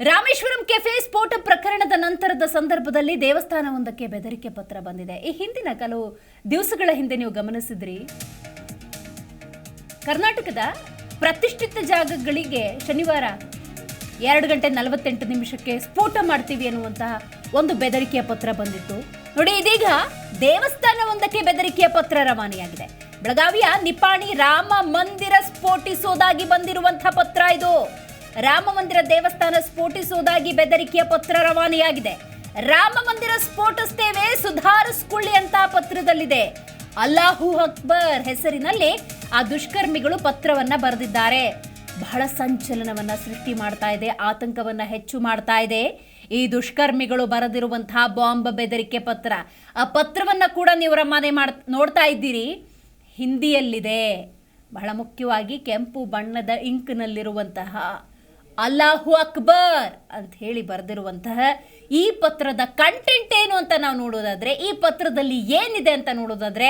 Rameswaram cafe ಸ್ಫೋಟ ಪ್ರಕರಣದ ನಂತರದ ಸಂದರ್ಭದಲ್ಲಿ ದೇವಸ್ಥಾನವೊಂದಕ್ಕೆ ಬೆದರಿಕೆ ಪತ್ರ ಬಂದಿದೆ. ಈ ಹಿಂದಿನ ಕೆಲವು ದಿವಸಗಳ ಹಿಂದೆ ನೀವು ಗಮನಿಸಿದ್ರಿ. ಕರ್ನಾಟಕದ ಪ್ರತಿಷ್ಠಿತ ಜಾಗಗಳಿಗೆ ಶನಿವಾರ ಎರಡು ಗಂಟೆ ನಲವತ್ತೆಂಟು ನಿಮಿಷಕ್ಕೆ ಸ್ಫೋಟ ಮಾಡ್ತೀವಿ ಅನ್ನುವಂತಹ ಒಂದು ಬೆದರಿಕೆಯ ಪತ್ರ ಬಂದಿತ್ತು. ನೋಡಿ, ಇದೀಗ ದೇವಸ್ಥಾನವೊಂದಕ್ಕೆ ಬೆದರಿಕೆಯ ಪತ್ರ ರವಾನೆಯಾಗಿದೆ. ಬೆಳಗಾವಿಯ ನಿಪಾಣಿ ರಾಮ ಮಂದಿರ ಸ್ಫೋಟಿಸೋದಾಗಿ ಬಂದಿರುವಂತಹ ಪತ್ರ ಇದು. ರಾಮ ಮಂದಿರ ದೇವಸ್ಥಾನ ಸ್ಫೋಟಿಸುವುದಾಗಿ ಬೆದರಿಕೆಯ ಪತ್ರ ರವಾನೆಯಾಗಿದೆ. ರಾಮ ಮಂದಿರ ಸ್ಫೋಟಿಸ್ತೇವೆ ಸುಧಾರಿಸ್ಕೊಳ್ಳಿ ಅಂತ ಪತ್ರದಲ್ಲಿದೆ. ಅಲ್ಲಾಹು ಅಕ್ಬರ್ ಹೆಸರಿನಲ್ಲಿ ಆ ದುಷ್ಕರ್ಮಿಗಳು ಪತ್ರವನ್ನ ಬರೆದಿದ್ದಾರೆ. ಬಹಳ ಸಂಚಲನವನ್ನ ಸೃಷ್ಟಿ ಮಾಡ್ತಾ ಇದೆ, ಆತಂಕವನ್ನ ಹೆಚ್ಚು ಮಾಡ್ತಾ ಇದೆ. ಈ ದುಷ್ಕರ್ಮಿಗಳು ಬರೆದಿರುವಂತಹ ಬಾಂಬ್ ಬೆದರಿಕೆ ಪತ್ರ, ಆ ಪತ್ರವನ್ನ ಕೂಡ ನೀವು ರವಾನೆ ಮಾಡ್, ನೋಡ್ತಾ ಇದ್ದೀರಿ. ಹಿಂದಿಯಲ್ಲಿದೆ. ಬಹಳ ಮುಖ್ಯವಾಗಿ ಕೆಂಪು ಬಣ್ಣದ ಇಂಕ್ನಲ್ಲಿರುವಂತಹ ಅಲ್ಲಾಹು ಅಕ್ಬರ್ ಅಂತ ಹೇಳಿ ಬರೆದಿರುವಂತಹ ಈ ಪತ್ರದ ಕಂಟೆಂಟ್ ಏನು ಅಂತ ನಾವು ನೋಡೋದಾದ್ರೆ, ಈ ಪತ್ರದಲ್ಲಿ ಏನಿದೆ ಅಂತ ನೋಡೋದಾದ್ರೆ,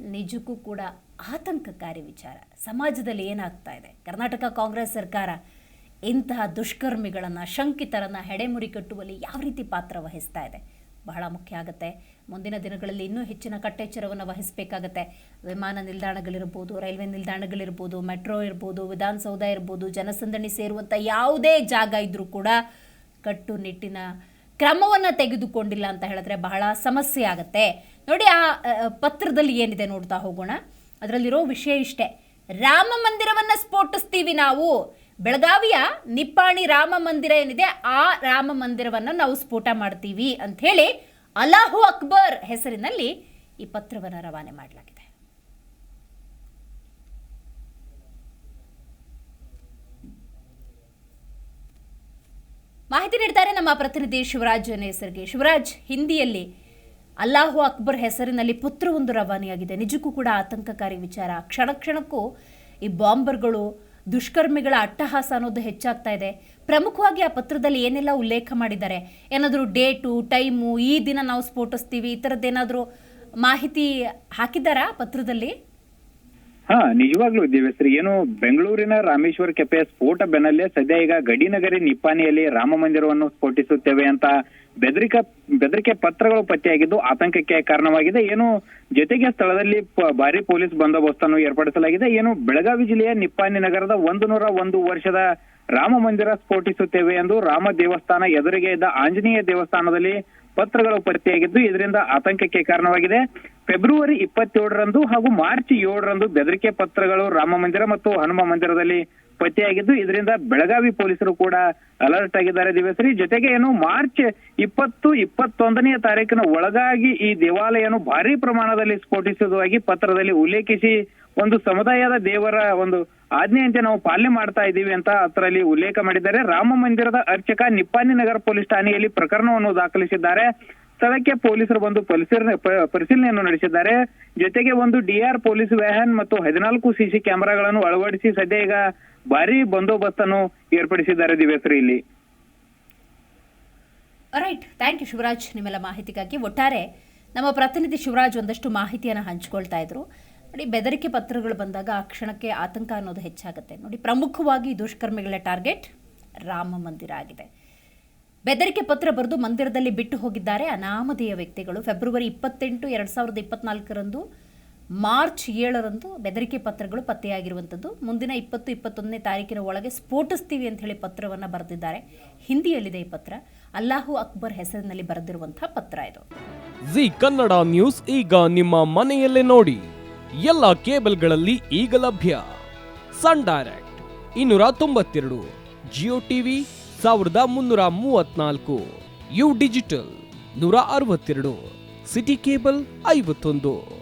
ನಿಜಕ್ಕೂ ಕೂಡ ಆತಂಕಕಾರಿ ವಿಚಾರ. ಸಮಾಜದಲ್ಲಿ ಏನಾಗ್ತಾ ಇದೆ? ಕರ್ನಾಟಕ ಕಾಂಗ್ರೆಸ್ ಸರ್ಕಾರ ಇಂತಹ ದುಷ್ಕರ್ಮಿಗಳನ್ನು, ಶಂಕಿತರನ್ನು ಹೆಡೆಮುರಿ ಕಟ್ಟುವಲ್ಲಿ ಯಾವ ರೀತಿ ಪಾತ್ರ ವಹಿಸ್ತಾ ಇದೆ? ಬಹಳ ಮುಖ್ಯ ಆಗುತ್ತೆ. ಮುಂದಿನ ದಿನಗಳಲ್ಲಿ ಇನ್ನೂ ಹೆಚ್ಚಿನ ಕಟ್ಟೆಚ್ಚರವನ್ನು ವಹಿಸಬೇಕಾಗತ್ತೆ. ವಿಮಾನ ನಿಲ್ದಾಣಗಳಿರ್ಬೋದು, ರೈಲ್ವೆ ನಿಲ್ದಾಣಗಳಿರ್ಬೋದು, ಮೆಟ್ರೋ ಇರ್ಬೋದು, ವಿಧಾನಸೌಧ ಇರ್ಬೋದು, ಜನಸಂದಣಿ ಸೇರುವಂಥ ಯಾವುದೇ ಜಾಗ ಇದ್ದರೂ ಕೂಡ ಕಟ್ಟುನಿಟ್ಟಿನ ಕ್ರಮವನ್ನು ತೆಗೆದುಕೊಂಡಿಲ್ಲ ಅಂತ ಹೇಳಿದ್ರೆ ಬಹಳ ಸಮಸ್ಯೆ ಆಗುತ್ತೆ. ನೋಡಿ ಆ, ಪತ್ರದಲ್ಲಿ ಏನಿದೆ ನೋಡ್ತಾ ಹೋಗೋಣ. ಅದರಲ್ಲಿರೋ ವಿಷಯ ಇಷ್ಟೇ. ರಾಮ ಮಂದಿರವನ್ನು ಸ್ಫೋಟಿಸ್ತೀವಿ ನಾವು. ಬೆಳಗಾವಿಯ ನಿಪ್ಪಾಣಿ ರಾಮ ಮಂದಿರ ಏನಿದೆ, ಆ ರಾಮ ಮಂದಿರವನ್ನು ನಾವು ಸ್ಫೋಟ ಮಾಡ್ತೀವಿ ಅಂತ ಹೇಳಿ ಅಲ್ಲಾಹು ಅಕ್ಬರ್ ಹೆಸರಿನಲ್ಲಿ ಈ ಪತ್ರವನ್ನು ರವಾನೆ ಮಾಡಲಾಗಿದೆ. ಮಾಹಿತಿ ನೀಡ್ತಾರೆ ನಮ್ಮ ಪ್ರತಿನಿಧಿ ಶಿವರಾಜ್ ಹೆಸರಿಗೆ. ಶಿವರಾಜ್, ಹಿಂದಿಯಲ್ಲಿ ಅಲ್ಲಾಹು ಅಕ್ಬರ್ ಹೆಸರಿನಲ್ಲಿ ಪುತ್ರವೊಂದು ರವಾನೆಯಾಗಿದೆ. ನಿಜಕ್ಕೂ ಕೂಡ ಆತಂಕಕಾರಿ ವಿಚಾರ. ಕ್ಷಣ ಕ್ಷಣಕ್ಕೂ ಈ ಬಾಂಬರ್ಗಳು ದುಷ್ಕರ್ಮಿಗಳ ಅಟ್ಟಹಾಸ ಅನ್ನೋದು ಹೆಚ್ಚಾಗ್ತಾ ಇದೆ. ಪ್ರಮುಖವಾಗಿ ಆ ಪತ್ರದಲ್ಲಿ ಏನೆಲ್ಲ ಉಲ್ಲೇಖ ಮಾಡಿದ್ದಾರೆ? ಏನಾದರೂ ಡೇಟು, ಟೈಮು, ಈ ದಿನ ನಾವು ಸ್ಫೋಟಿಸ್ತೀವಿ, ಈ ಥರದ್ದೇನಾದರೂ ಮಾಹಿತಿ ಹಾಕಿದ್ದಾರಾ ಪತ್ರದಲ್ಲಿ? ಹಾ, ನಿಜವಾಗ್ಲೂ ದೇವೇಶ್ರಿ ಏನು ಬೆಂಗಳೂರಿನ ರಾಮೇಶ್ವರ ಕೆಪೆಯ ಸ್ಫೋಟ ಬೆನ್ನಲ್ಲೇ ಸದ್ಯ ಈಗ ಗಡಿನಗರಿ ನಿಪ್ಪಾಣಿಯಲ್ಲಿ ರಾಮ ಮಂದಿರವನ್ನು ಸ್ಫೋಟಿಸುತ್ತೇವೆ ಅಂತ ಬೆದರಿಕೆ ಬೆದರಿಕೆ ಪತ್ರಗಳು ಪತ್ತೆಯಾಗಿದ್ದು ಆತಂಕಕ್ಕೆ ಕಾರಣವಾಗಿದೆ. ಏನು ಜೊತೆಗೆ ಸ್ಥಳದಲ್ಲಿ ಭಾರಿ ಪೊಲೀಸ್ ಬಂದೋಬಸ್ತನ್ನು ಏರ್ಪಡಿಸಲಾಗಿದೆ. ಏನು ಬೆಳಗಾವಿ ಜಿಲ್ಲೆಯ ನಿಪ್ಪಾಣಿ ನಗರದ ಒಂದು ನೂರ ಒಂದು ವರ್ಷದ ರಾಮ ಮಂದಿರ ಸ್ಫೋಟಿಸುತ್ತೇವೆ ಎಂದು ರಾಮ ದೇವಸ್ಥಾನ ಎದುರಿಗೆ ಇದ್ದ ಆಂಜನೇಯ ದೇವಸ್ಥಾನದಲ್ಲಿ ಪತ್ರಗಳು ಪತ್ತೆಯಾಗಿದ್ದು, ಇದರಿಂದ ಆತಂಕಕ್ಕೆ ಕಾರಣವಾಗಿದೆ. ಫೆಬ್ರವರಿ ಇಪ್ಪತ್ತೇಳರಂದು ಹಾಗೂ ಮಾರ್ಚ್ ಏಳರಂದು ಬೆದರಿಕೆ ಪತ್ರಗಳು ರಾಮ ಮಂದಿರ ಮತ್ತು ಹನುಮ ಮಂದಿರದಲ್ಲಿ ಪತ್ತೆಯಾಗಿದ್ದು ಇದರಿಂದ ಬೆಳಗಾವಿ ಪೊಲೀಸರು ಕೂಡ ಅಲರ್ಟ್ ಆಗಿದ್ದಾರೆ ದಿವಸರಿ ಜೊತೆಗೆ ಏನು ಮಾರ್ಚ್ ಇಪ್ಪತ್ತು ಇಪ್ಪತ್ತೊಂದನೆಯ ತಾರೀಕಿನ ಒಳಗಾಗಿ ಈ ದೇವಾಲಯನು ಭಾರಿ ಪ್ರಮಾಣದಲ್ಲಿ ಸ್ಫೋಟಿಸುವುದಾಗಿ ಪತ್ರದಲ್ಲಿ ಉಲ್ಲೇಖಿಸಿ ಒಂದು ಸಮುದಾಯದ ದೇವರ ಒಂದು ಆಜ್ಞೆಯಂತೆ ನಾವು ಪಾಲನೆ ಮಾಡ್ತಾ ಇದ್ದೀವಿ ಅಂತ ಅದರಲ್ಲಿ ಉಲ್ಲೇಖ ಮಾಡಿದ್ದಾರೆ. ರಾಮ ಮಂದಿರದ ಅರ್ಚಕ ನಿಪ್ಪಾನಿ ನಗರ ಪೊಲೀಸ್ ಠಾಣೆಯಲ್ಲಿ ಪ್ರಕರಣವನ್ನು ದಾಖಲಿಸಿದ್ದಾರೆ. ಸ್ಥಳಕ್ಕೆ ಪೊಲೀಸರು ಬಂದು ಪರಿಶೀಲನೆ ಪರಿಶೀಲನೆಯನ್ನು ನಡೆಸಿದ್ದಾರೆ. ಜೊತೆಗೆ ಒಂದು ಡಿಆರ್ ಪೊಲೀಸ್ ವ್ಯಾನ್ ಮತ್ತು ಹದಿನಾಲ್ಕು ಸಿಸಿ ಕ್ಯಾಮೆರಾಗಳನ್ನು ಅಳವಡಿಸಿ ಸದ್ಯ ಈಗ ಭಾರಿ ಬಂದೋಬಸ್ತನ್ನು ಏರ್ಪಡಿಸಿದ್ದಾರೆ ದಿವ್ಯಶ್ರೀ ಇಲ್ಲಿ. ರೈಟ್ ಥ್ಯಾಂಕ್ ಯು ಶಿವರಾಜ್ ನಿಮ್ಮೆಲ್ಲ ಮಾಹಿತಿಗಾಗಿ. ಒಟ್ಟಾರೆ ನಮ್ಮ ಪ್ರತಿನಿಧಿ ಶಿವರಾಜ್ ಒಂದಷ್ಟು ಮಾಹಿತಿಯನ್ನು ಹಂಚ್ಕೊಳ್ತಾ ಇದ್ರು. ನೋಡಿ, ಬೆದರಿಕೆ ಪತ್ರಗಳು ಬಂದಾಗ ಆ ಕ್ಷಣಕ್ಕೆ ಆತಂಕ ಅನ್ನೋದು ಹೆಚ್ಚಾಗುತ್ತೆ. ನೋಡಿ, ಪ್ರಮುಖವಾಗಿ ದುಷ್ಕರ್ಮಿಗಳ ಟಾರ್ಗೆಟ್ ರಾಮ ಮಂದಿರ ಆಗಿದೆ. ಬೆದರಿಕೆ ಪತ್ರ ಬರೆದು ಮಂದಿರದಲ್ಲಿ ಬಿಟ್ಟು ಹೋಗಿದ್ದಾರೆ ಅನಾಮಧೇಯ ವ್ಯಕ್ತಿಗಳು. ಫೆಬ್ರವರಿ ಇಪ್ಪತ್ತೆಂಟು, ಎರಡು ಸಾವಿರದ ಇಪ್ಪತ್ನಾಲ್ಕರಂದು ಮಾರ್ಚ್ ಏಳರಂದು ಬೆದರಿಕೆ ಪತ್ರಗಳು ಪತ್ತೆಯಾಗಿರುವಂಥದ್ದು. ಮುಂದಿನ ಇಪ್ಪತ್ತು, ಇಪ್ಪತ್ತೊಂದನೇ ತಾರೀಕಿನ ಒಳಗೆ ಸ್ಫೋಟಿಸ್ತೀವಿ ಅಂತ ಹೇಳಿ ಪತ್ರವನ್ನು ಬರೆದಿದ್ದಾರೆ. ಹಿಂದಿಯಲ್ಲಿದೆ ಈ ಪತ್ರ. ಅಲ್ಲಾಹು ಅಕ್ಬರ್ ಹೆಸರಿನಲ್ಲಿ ಬರೆದಿರುವಂತಹ ಪತ್ರ ಇದು. ಜಿ ಕನ್ನಡ ನ್ಯೂಸ್ ಈಗ ನಿಮ್ಮ ಮನೆಯಲ್ಲೇ ನೋಡಿ. ಎಲ್ಲ ಕೇಬಲ್ಗಳಲ್ಲಿ ಈಗ ಲಭ್ಯ. ಸನ್ ಡೈರೆಕ್ಟ್ ಇನ್ನೂರ ತೊಂಬತ್ತೆರಡು, ಜಿಯೋ ಟಿವಿ ಸಾವಿರದ ಮುನ್ನೂರ ಮೂವತ್ನಾಲ್ಕು, ಯು ಡಿಜಿಟಲ್ ನೂರ ಅರವತ್ತೆರಡು, ಸಿಟಿ ಕೇಬಲ್ ಐವತ್ತೊಂದು.